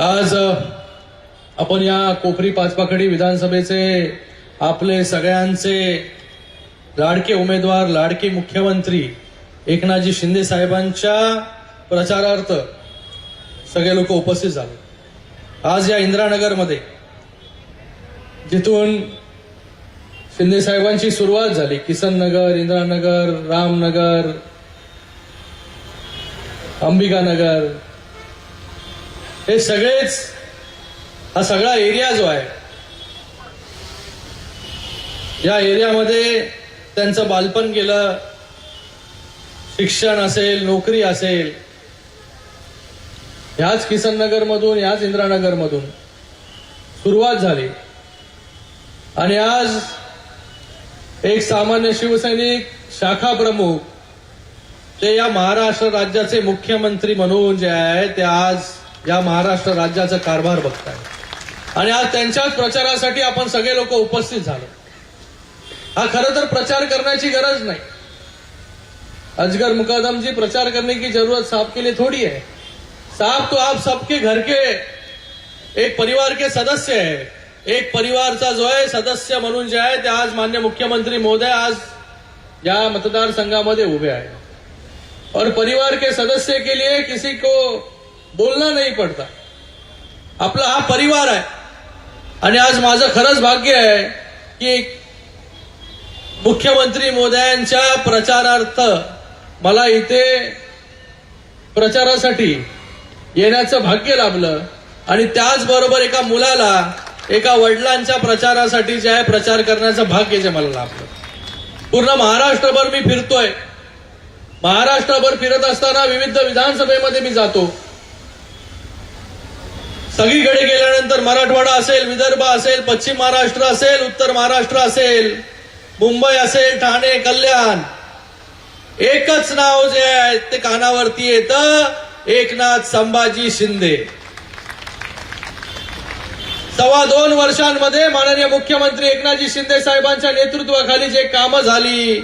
आज आपण या कोपरी पाचपाखडी विधानसभेचे आपले सगळ्यांचे लाडके उमेदवार लाडके मुख्यमंत्री एकनाथजी शिंदे साहेबांच्या प्रचारार्थ सगळे लोक उपस्थित झाले. आज या इंदिरानगरमध्ये जिथून शिंदे साहेबांची सुरुवात झाली किसन नगर इंदिरानगर रामनगर अंबिकानगर हे सगळेच हा सगळा एरिया जो आहे या एरियामध्ये त्यांचं बालपण गेलं शिक्षण असेल नोकरी असेल ह्याच किसननगर मधून ह्याच इंद्रानगरमधून सुरुवात झाली. आणि आज एक सामान्य शिवसैनिक शाखा प्रमुख ते या महाराष्ट्र राज्याचे मुख्यमंत्री म्हणून जे आहे ते आज या महाराष्ट्र राज्याचा कारभार बघताय. आणि आज त्यांच्याच प्रचारासाठी आपण सगळे लोक उपस्थित झालो. हा खरं तर प्रचार करण्याची गरज नाही. अजगर मुकादम जी प्रचार करने की जरूरत साहब के लिए थोड़ी है साहब तो आप सबके घर के एक परिवार के सदस्य है. एक परिवारचा जो आहे सदस्य म्हणून जे आहे ते आज मान्य मुख्यमंत्री महोदय आज या मतदारसंघामध्ये उभे आहे और परिवार के सदस्य के लिए किसी को बोलना नाही पड़ता. आपला हा परिवार आहे. आणि आज माझं खरंच भाग्य आहे की मुख्यमंत्री मोदयांच्या प्रचारार्थ मला इथे प्रचारासाठी येण्याचं भाग्य लाभलं. आणि त्याचबरोबर एका मुलाला एका वडिलांच्या प्रचारासाठी जे आहे प्रचार करण्याचं भाग्य जे मला लाभलं. पूर्ण महाराष्ट्रभर मी फिरतोय. महाराष्ट्रभर फिरत असताना विविध विधानसभेमध्ये मी जातो. सगळीकडे गेल्यानंतर मराठवाडा असेल विदर्भ असेल पश्चिम महाराष्ट्र असेल उत्तर महाराष्ट्र असेल मुंबई असेल ठाणे कल्याण. एकच नाव जे आहे ते कानावरती येतं एकनाथ संभाजी शिंदे. सव्वा दोन वर्षांमध्ये माननीय मुख्यमंत्री एकनाथजी शिंदे साहेबांच्या नेतृत्वाखाली जे कामं झाली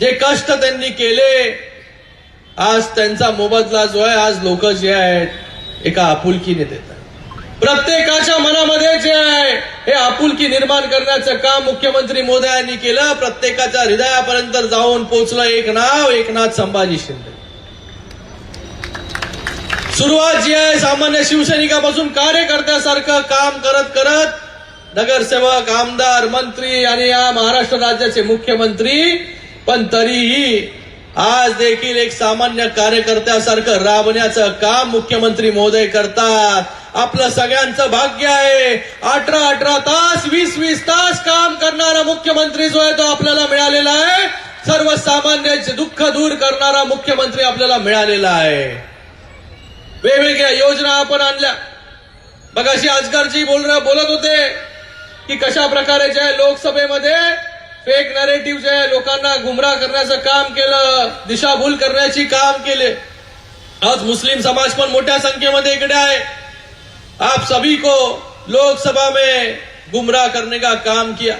जे कष्ट त्यांनी केले आज त्यांचा मोबदला जो आहे आज लोक जे आहेत एका आपुलकीने देतात. प्रत्येकाच्या मनामध्ये जे आहे हे आपुलकी निर्माण करण्याचं काम मुख्यमंत्री मोदयांनी केलं. प्रत्येकाच्या हृदयापर्यंत जाऊन पोहोचलं एक नाव एकनाथ संभाजी शिंदे. सुरुवात जी आहे सामान्य शिवसैनिकापासून कार्यकर्त्यासारखं काम करत करत नगरसेवक आमदार मंत्री आणि या महाराष्ट्र राज्याचे मुख्यमंत्री पण तरीही आज देखील एक सामान्य कार्यकर्त्यासारखं राबण्याचं काम मुख्यमंत्री महोदय करतात. आपलं सगळ्यांचं भाग्य आहे. अठरा अठरा तास वीस वीस तास काम करणारा मुख्यमंत्री जो आहे तो आपल्याला मिळालेला आहे. सर्वसामान्यांचे दुःख दूर करणारा मुख्यमंत्री आपल्याला मिळालेला आहे. वेगवेगळ्या योजना आपण आणल्या. मगाशी आजकारजी बोल बोलत होते की कशा प्रकारे जे आहे लोकसभेमध्ये फेक नरेटिव्ह जे लोकांना गुमराह करण्याचं काम केलं दिशाभूल करण्याची काम केले. आज मुस्लिम समाज पण मोठ्या संख्येमध्ये इकडे आहे. आप सभी को लोकसभा में गुमराह करने का काम किया।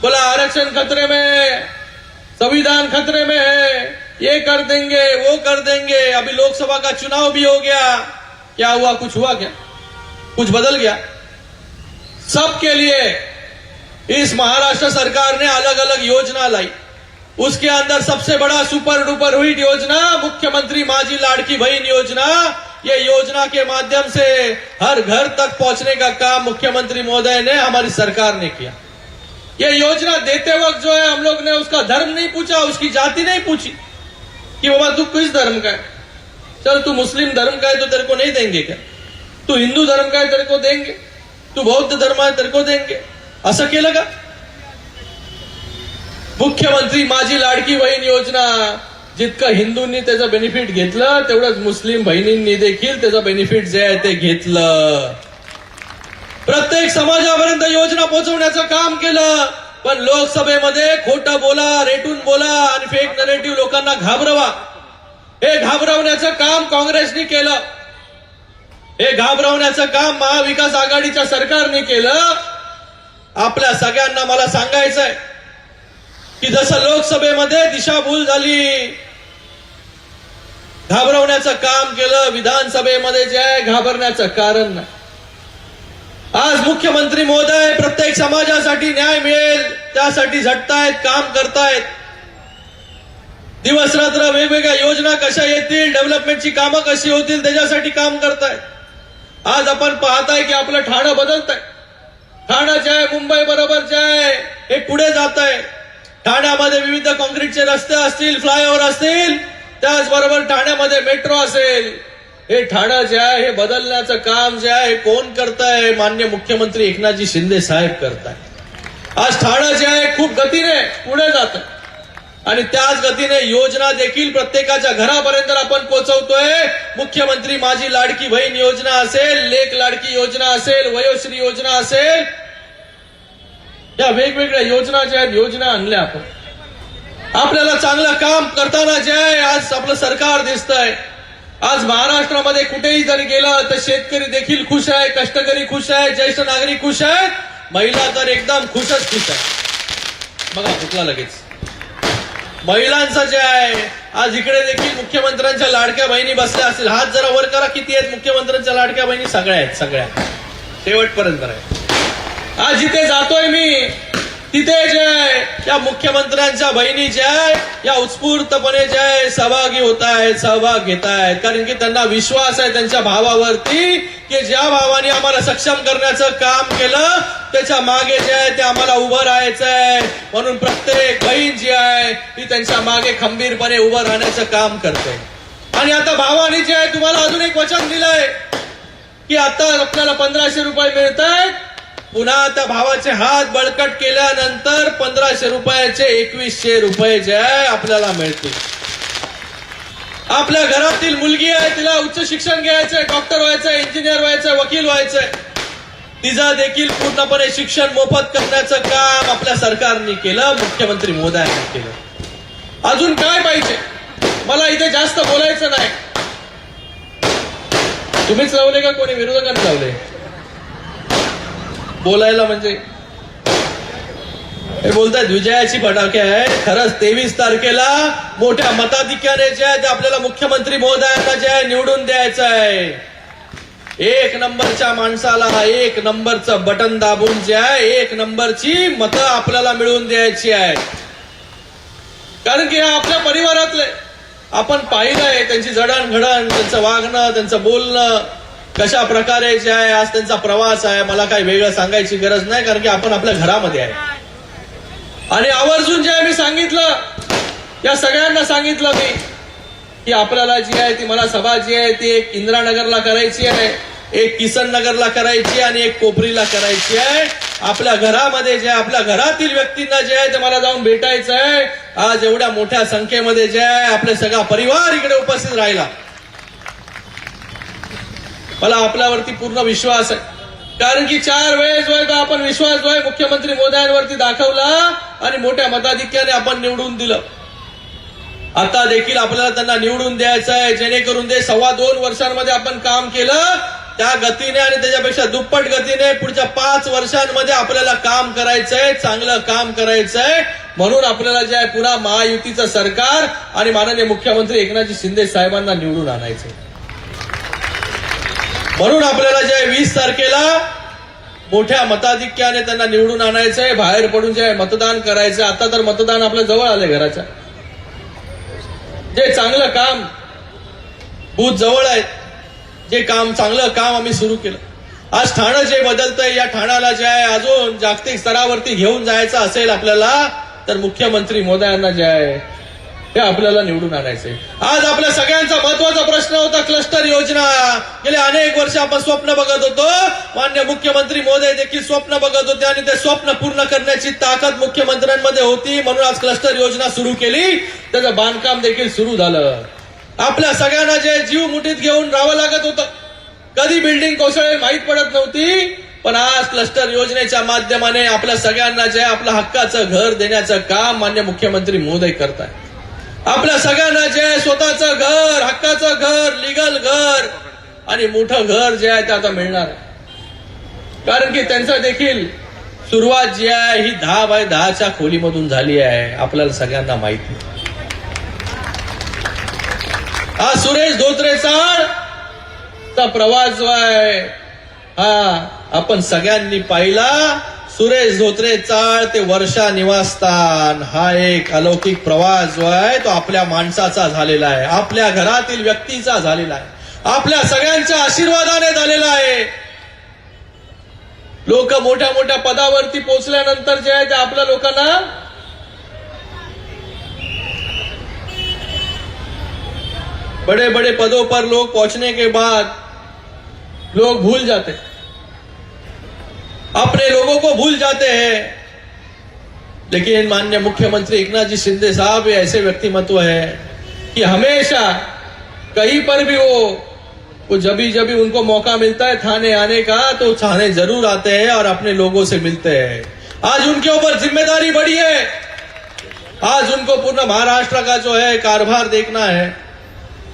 बोला, आरक्षण खतरे में है, संविधान खतरे में है, ये कर देंगे, वो कर देंगे। अभी लोकसभा का चुनाव भी हो गया। क्या हुआ, कुछ हुआ क्या? कुछ बदल गया? सबके लिए इस महाराष्ट्र सरकार ने अलग अलग योजना लाई। उसके अंदर सबसे बड़ा सुपर डुपर हुई योजना, मुख्यमंत्री माझी लाड़की बहन योजना ये योजना के माध्यम से हर घर तक पहुँचने का काम मुख्यमंत्री महोदय ने हमारी सरकार ने किया। ये योजना देते वक्त जो है हम लोग ने उसका धर्म नहीं पूछा, उसकी जाति नहीं पूछी कि बाबा तू किस धर्म का है? चल तू मुस्लिम धर्म का है तो तेरे को नहीं देंगे क्या? तू हिंदू धर्म का है तेरे को देंगे। तू बौद्ध धर्म आहे तेरे को देंगे। असं केलं का मुख्यमंत्री माझी लाडकी बहीण योजना जितकं हिंदूंनी त्याचं बेनिफिट घेतलं तेवढंच मुस्लिम बहिणींनी देखील त्याचं बेनिफिट जे आहे ते घेतलं. प्रत्येक समाजापर्यंत योजना पोहोचवण्याचं काम केलं पण लोकसभेमध्ये खोटं बोला रेटून बोला आणि फेक नरेटिव्ह लोकांना घाबरवा. हे घाबरवण्याचं काम काँग्रेसने केलं. हे घाबरवण्याचं काम महाविकास आघाडीच्या सरकारने केलं. आपल्या सगळ्यांना मला सांगायचंय की जसं लोकसभेमध्ये दिशाभूल झाली घाबरवण्याचं काम केलं विधानसभेमध्ये जे आहे घाबरण्याचं कारण नाही. आज मुख्यमंत्री महोदय प्रत्येक समाजासाठी न्याय मिळेल त्यासाठी झटतायत काम करतायत. दिवस रात्र वेगवेगळ्या योजना कशा येतील डेव्हलपमेंटची कामं कशी होतील त्याच्यासाठी काम करतायत. आज आपण पाहताय की आपलं ठाणं बदलत आहे ठाणं जे आहे मुंबई बरोबर जे आहे हे पुढे जात आहे ठाण्यामध्ये विविध कॉन्क्रीटचे रस्ते असतील फ्लायओव्हर असतील त्याचबरोबर ठाण्यामध्ये मेट्रो असेल. हे ठाणं जे आहे हे बदलण्याचं काम जे आहे हे कोण करताय मान्य मुख्यमंत्री एकनाथजी शिंदे साहेब करताय आज ठाणं जे आहे खूप गतीने पुढे जात आणि त्याच गतीने योजना देखील प्रत्येकाच्या घरापर्यंत आपण पोहोचवतोय मुख्यमंत्री माझी लाडकी बहीण योजना असेल लेख लाडकी योजना असेल वयोश्री योजना असेल. या वेगवेगळ्या योजना ज्या आहेत योजना आणल्या आपण. आपल्याला चांगलं काम करताना जे आहे आज आपलं सरकार दिसतंय. आज महाराष्ट्रामध्ये कुठेही जरी गेलं तर शेतकरी देखील खुश आहे कष्टकरी खुश आहे ज्येष्ठ नागरिक खुश आहेत महिला तर एकदम खुशच खुश आहे. बघा कुठला लगेच. महिलांचं जे आहे आज इकडे देखील मुख्यमंत्र्यांच्या लाडक्या बहिणी बसल्या असतील. हात जरा वर करा किती आहेत मुख्यमंत्र्यांच्या लाडक्या बहिणी? सगळ्या आहेत सगळ्या. शेवटपर्यंत आहे आज जिथे जातोय मी. तिथे जे आहे या मुख्यमंत्र्यांच्या बहिणी जय. आहे या उत्स्फूर्तपणे जे आहे सहभागी होत आहेत सहभाग घेत आहेत कारण की त्यांना विश्वास आहे त्यांच्या भावावरती की ज्या भावाने आम्हाला सक्षम करण्याचं काम केलं त्याच्यामागे जे आहे ते आम्हाला उभं राहायचं आहे म्हणून प्रत्येक बहीण जी आहे ती त्यांच्या मागे खंबीरपणे उभं राहण्याचं काम करते. आणि आता भावाने जे आहे तुम्हाला अजून एक वचन दिलंय की आता आपल्याला पंधराशे रुपये मिळत आहेत पुन्हा त्या भावाचे हात बळकट केल्यानंतर पंधराशे रुपयाचे एकवीसशे रुपये जे आहे आपल्याला मिळतील. आपल्या घरातील मुलगी आहे तिला उच्च शिक्षण घ्यायचंय डॉक्टर व्हायचंय इंजिनियर व्हायचंय वकील व्हायचंय. तिचा देखील पूर्णपणे शिक्षण मोफत करण्याचं काम आपल्या सरकारने केलं मुख्यमंत्री मोदयांनी केलं. अजून काय पाहिजे? मला इथे जास्त बोलायचं नाही. तुम्हीच लावले का कोणी? विरोधकांनी लावले? बोलायला म्हणजे. हे बोलतायत विजयाची फटाके आहे खरंच तेवीस तारखेला मोठ्या मताधिक्याने जे आहे ते आपल्याला मुख्यमंत्री महोदयांना जे आहे निवडून द्यायचं आहे. एक नंबरच्या माणसाला एक नंबरचं बटन दाबून जे आहे एक नंबरची मतं आपल्याला मिळवून द्यायची आहे कारण की आपल्या परिवारातले. आपण पाहिलंय त्यांची जडणघडण त्यांचं वागणं त्यांचं बोलणं. कशा प्रकारे जे आहे आज त्यांचा प्रवास आहे मला काही वेगळं सांगायची गरज नाही कारण की आपण आपल्या घरामध्ये आहे. आणि आवर्जून जे आहे मी सांगितलं या सगळ्यांना सांगितलं मी की आपल्याला जी आहे ती मला सभा जी आहे ती एक इंदिरानगरला करायची आहे एक किसन नगरला करायची आणि एक कोपरीला करायची आहे. आपल्या घरामध्ये जे आहे, आपल्या घरातील व्यक्तींना जे आहे ते मला जाऊन भेटायचं आहे आज एवढ्या मोठ्या संख्येमध्ये जे आहे आपले सगळा परिवार इकडे उपस्थित राहिला. मला आपल्यावरती पूर्ण विश्वास आहे. कारण की चार वेळेस जो आहे तो आपण विश्वास जो आहे मुख्यमंत्री मोदयांवरती दाखवला आणि मोठ्या मताधिक्याने आपण निवडून दिलं. आता देखील आपल्याला त्यांना निवडून द्यायचं आहे. जेणेकरून ते सव्वा दोन वर्षांमध्ये आपण काम केलं. त्या गतीने आणि त्याच्यापेक्षा दुप्पट गतीने पुढच्या पाच वर्षांमध्ये आपल्याला काम करायचंय चांगलं काम करायचंय. म्हणून आपल्याला जे आहे पुन्हा महायुतीचं सरकार आणि माननीय मुख्यमंत्री एकनाथजी शिंदे साहेबांना निवडून आणायचंय. म्हणून आपल्याला जे आहे वीस तारखेला मोठ्या मताधिक्याने त्यांना निवडून आणायचंय बाहेर पडून जे आहे मतदान करायचं आता तर मतदान आपल्या जवळ आलंय घराच्या. जे चांगलं काम बूथ जवळ आहे जे काम चांगलं काम आम्ही सुरू केलं. आज ठाणं जे बदलतंय या ठाण्याला जे आहे अजून जागतिक स्तरावरती घेऊन जायचं असेल आपल्याला तर मुख्यमंत्री मोदयांना जे आहे हे आपल्याला निवडून आणायचंय. आज आपल्या सगळ्यांचा महत्त्वाचा प्रश्न होता क्लस्टर योजना. गेले अनेक वर्ष आपण स्वप्न बघत होतो. मान्य मुख्यमंत्री मोदय देखील स्वप्न बघत होते आणि ते स्वप्न पूर्ण करण्याची ताकद मुख्यमंत्र्यांमध्ये होती. म्हणून आज क्लस्टर योजना सुरू केली. त्याचं बांधकाम देखील सुरू झालं. आपल्या सगळ्यांना जे जीव मुठीत घेऊन राहावं लागत होतं. कधी बिल्डिंग कोसळेल माहीत पडत नव्हती. पण आज क्लस्टर योजनेच्या माध्यमाने आपल्या सगळ्यांना जे आपल्या हक्काचं घर देण्याचं काम मान्य मुख्यमंत्री मोदय करताय आपल्या सगळ्यांना जे आहे स्वतःचं घर हक्काचं घर लिगल घर आणि मोठं घर जे आहे ते आता मिळणार कारण की त्यांचं देखील सुरुवात जी आहे ही दहा बाय दहाच्या खोलीमधून झाली आहे आपल्याला सगळ्यांना माहिती हा सुरेश धोत्रे चा प्रवास जो आहे हा आपण सगळ्यांनी पाहिला. सुरेश धोत्रे चाळ ते वर्षा निवासस्थान. हा एक अलौकिक प्रवास जो आहे तो आपल्या माणसाचा झालेला आहे. आपल्या घरातील व्यक्तीचा झालेला आहे. आपल्या सगळ्यांच्या आशीर्वादाने झालेला आहे. लोक मोठ्या मोठ्या पदावरती पोहोचल्यानंतर जे आहे ते आपल्या लोकांना बड़े बड़े पदों पर लोग पहुंचने के बाद लोग भूल जाते. हैं अपने लोगों को भूल जाते हैं। लेकिन माननीय मुख्यमंत्री एकनाथ जी शिंदे साहब ऐसे व्यक्तिमत्व है कि हमेशा कहीं पर भी वो वो जब जभी उनको मौका मिलता है थाने आने का तो थाने ज़रूर आते हैं और अपने लोगों से मिलते हैं। आज उनके ऊपर ज़िम्मेदारी बढ़ी है। आज उनको पूर्ण महाराष्ट्र का जो है कारभार देखना है।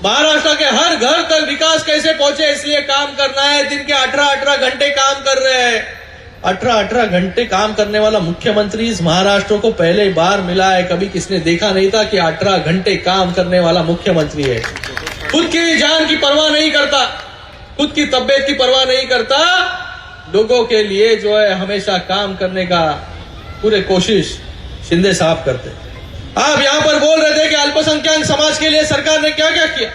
महाराष्ट्र के हर घर तक विकास कैसे पहुँचे, इसलिए काम करना है। दिन के अठारह अठारह घंटे काम कर रहे हैं। अठारह अठारह घंटे काम करने वाला मुख्यमंत्री इस महाराष्ट्र को पहले बार मिला है, कभी किसने देखा नहीं था कि अठारह घंटे काम करने वाला मुख्यमंत्री है। खुद की जान की परवाह नहीं करता, खुद की तबियत की परवाह नहीं करता, लोगों के लिए जो है हमेशा काम करने का पूरे कोशिश शिंदे साहब करते आप यहाँ पर बोल रहे थे कि अल्पसंख्यक समाज के लिए सरकार ने क्या क्या किया?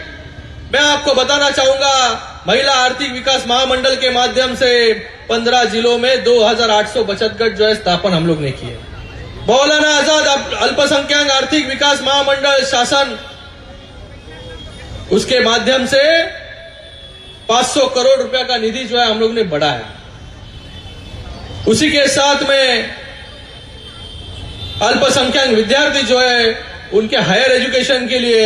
मैं आपको बताना चाहूँगा महिला आर्थिक विकास महामंडल के माध्यम से 15 जिलों में 2800 बचत गट जो है स्थापन हम लोग ने किए। मौलाना आज़ाद अल्पसंख्यक आर्थिक विकास महामंडल शासन, उसके माध्यम से 500 करोड़ रुपया का निधि जो है हम लोग ने बढ़ाया। उसी के साथ में अल्पसंख्यक विद्यार्थी जो है, उनके हायर एजुकेशन के लिए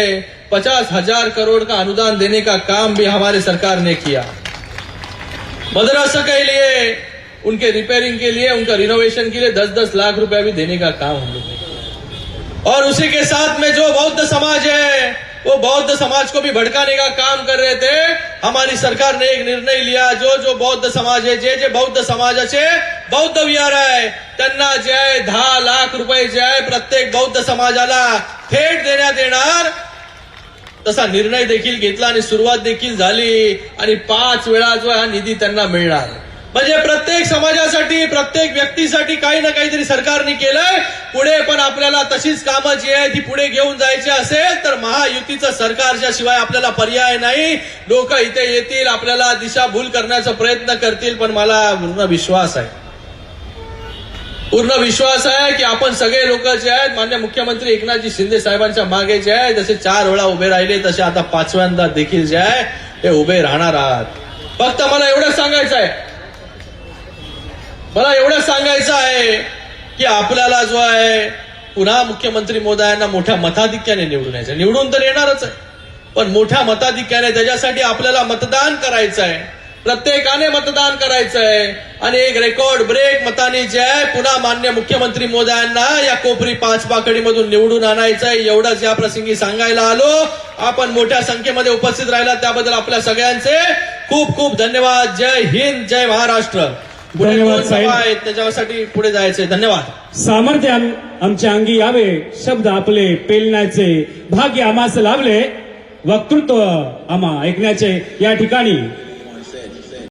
पचास हज़ार करोड़ का अनुदान देने का काम भी हमारे सरकार ने किया। मदरसा के लिए, उनके रिपेयरिंग के लिए, उनका रिनोवेशन के लिए दस दस लाख रुपया भी देने का काम हम लोग और उसी के साथ में जो बौद्ध समाज है, वो बौद्ध समाज को भी भड़काने का काम कर रहे थे। हमारी सरकार ने एक निर्णय लिया, जो जो बौद्ध समाज है जे जे बौद्ध समाजाचे बौद्ध विहार आहे त्यांना जे आहे दहा लाख रुपये जे आहे प्रत्येक बौद्ध समाजाला थेट देण्यात येणार तसा निर्णय देखील घेतला आणि सुरुवात देखील झाली. आणि पाच वेळा जो हा निधी त्यांना मिळणार. म्हणजे प्रत्येक समाजासाठी प्रत्येक व्यक्तीसाठी काही ना काहीतरी सरकारने केलंय. पुढे पण आपल्याला तशीच कामं जी आहे ती पुढे घेऊन जायची असेल तर महायुतीचं सरकारच्या शिवाय आपल्याला पर्याय नाही. लोक इथे येतील आपल्याला दिशाभूल करण्याचा प्रयत्न करतील पण मला पूर्ण विश्वास आहे. पूर्ण विश्वास आहे की आपण सगळे लोक जे आहेत मान्य मुख्यमंत्री एकनाथजी शिंदे साहेबांच्या मागे जे आहे जसे चार वेळा उभे राहिले तसे आता पाचव्यांदा देखील जे आहे ते उभे राहणार आहात. फक्त मला एवढं सांगायचं आहे. मला एवढं सांगायचं आहे की आपल्याला जो आहे पुन्हा मुख्यमंत्री मोदयांना मोठ्या मताधिक्याने निवडून यायचं. निवडून तर येणारच आहे. पण मोठ्या मताधिक्याने त्याच्यासाठी आपल्याला मतदान करायचं आहे. प्रत्येकाने मतदान करायचं आहे आणि एक रेकॉर्ड ब्रेक मताने जे आहे पुन्हा मान्य मुख्यमंत्री मोदयांना या कोपरी पाच पाकडीमधून निवडून आणायचं आहे एवढंच या प्रसंगी सांगायला आलो. आपण मोठ्या संख्येमध्ये उपस्थित राहिला त्याबद्दल आपल्या सगळ्यांचे खूप खूप धन्यवाद. जय हिंद जय महाराष्ट्र. पुढे आहेत त्याच्यासाठी पुढे जायचे धन्यवाद. सामर्थ्य आम- आमच्या अंगी यावे. शब्द आपले पेलण्याचे भाग्य आम्हास लाभले. वक्तृत्व आम्हा ऐकण्याचे या ठिकाणी.